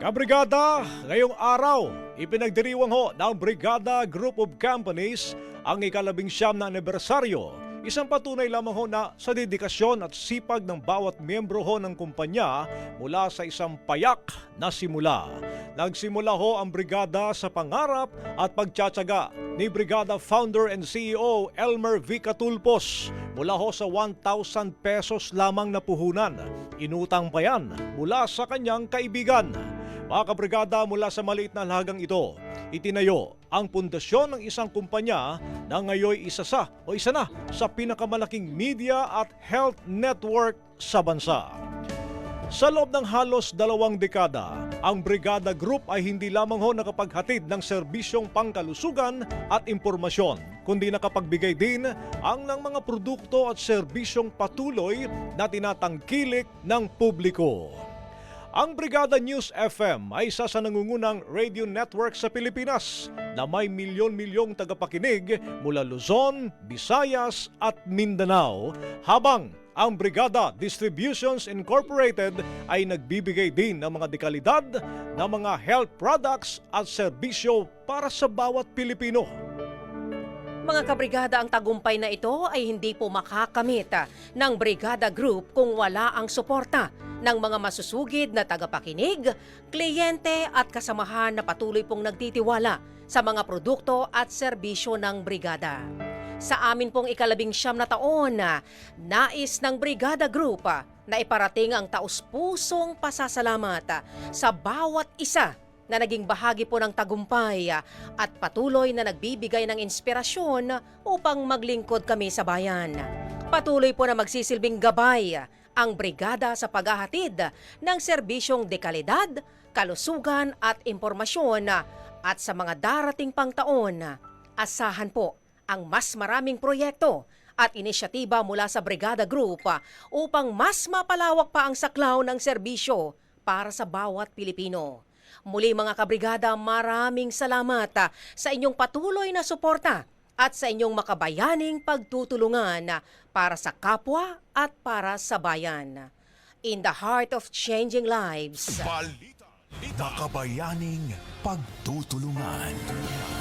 Kabrigada, ngayong araw, ipinagdiriwang ho ng Brigada Group of Companies ang ikalabing siyam na anibersaryo. Isang patunay lamang ho na sa dedikasyon at sipag ng bawat miyembro ho ng kumpanya mula sa isang payak na simula. Nagsimula ho ang brigada sa pangarap at pagtsatsaga ni Brigada Founder and CEO Elmer V. Catulpos mula ho sa 1,000 pesos lamang na puhunan. Inutang pa yan mula sa kanyang kaibigan. Mga kabrigada mula sa maliit na lagang ito, itinayo ang pundasyon ng isang kumpanya na ngayon isa sa o isa na sa pinakamalaking media at health network sa bansa. Sa loob ng halos dalawang dekada, ang Brigada Group ay hindi lamang ho nakapaghatid ng serbisyong pangkalusugan at impormasyon, kundi nakapagbigay din ang ng mga produkto at serbisyong patuloy na tinatangkilik ng publiko. Ang Brigada News FM ay isa sa nangungunang radio network sa Pilipinas na may milyon-milyong tagapakinig mula Luzon, Visayas at Mindanao habang ang Brigada Distributions Incorporated ay nagbibigay din ng mga dekalidad na mga health products at serbisyo para sa bawat Pilipino. Mga kabrigada, ang tagumpay na ito ay hindi po makakamit ng Brigada Group kung wala ang suporta ng mga masusugid na tagapakinig, kliyente at kasamahan na patuloy pong nagtitiwala sa mga produkto at serbisyo ng Brigada. Sa amin pong ikalabing siyam na taon, nais ng Brigada Group na iparating ang taus-pusong pasasalamat sa bawat isa na naging bahagi po ng tagumpay at patuloy na nagbibigay ng inspirasyon upang maglingkod kami sa bayan. Patuloy po na magsisilbing gabay ang brigada sa paghahatid ng serbisyong dekalidad, kalusugan at impormasyon at sa mga darating pang taon, ah, asahan po ang mas maraming proyekto at inisyatiba mula sa Brigada Group upang mas mapalawak pa ang saklaw ng serbisyo para sa bawat Pilipino. Muli mga kabrigada, maraming salamat sa inyong patuloy na suporta at sa inyong makabayaning pagtutulungan para sa kapwa at para sa bayan. In the heart of changing lives. Balita. Makabayaning pagtutulungan.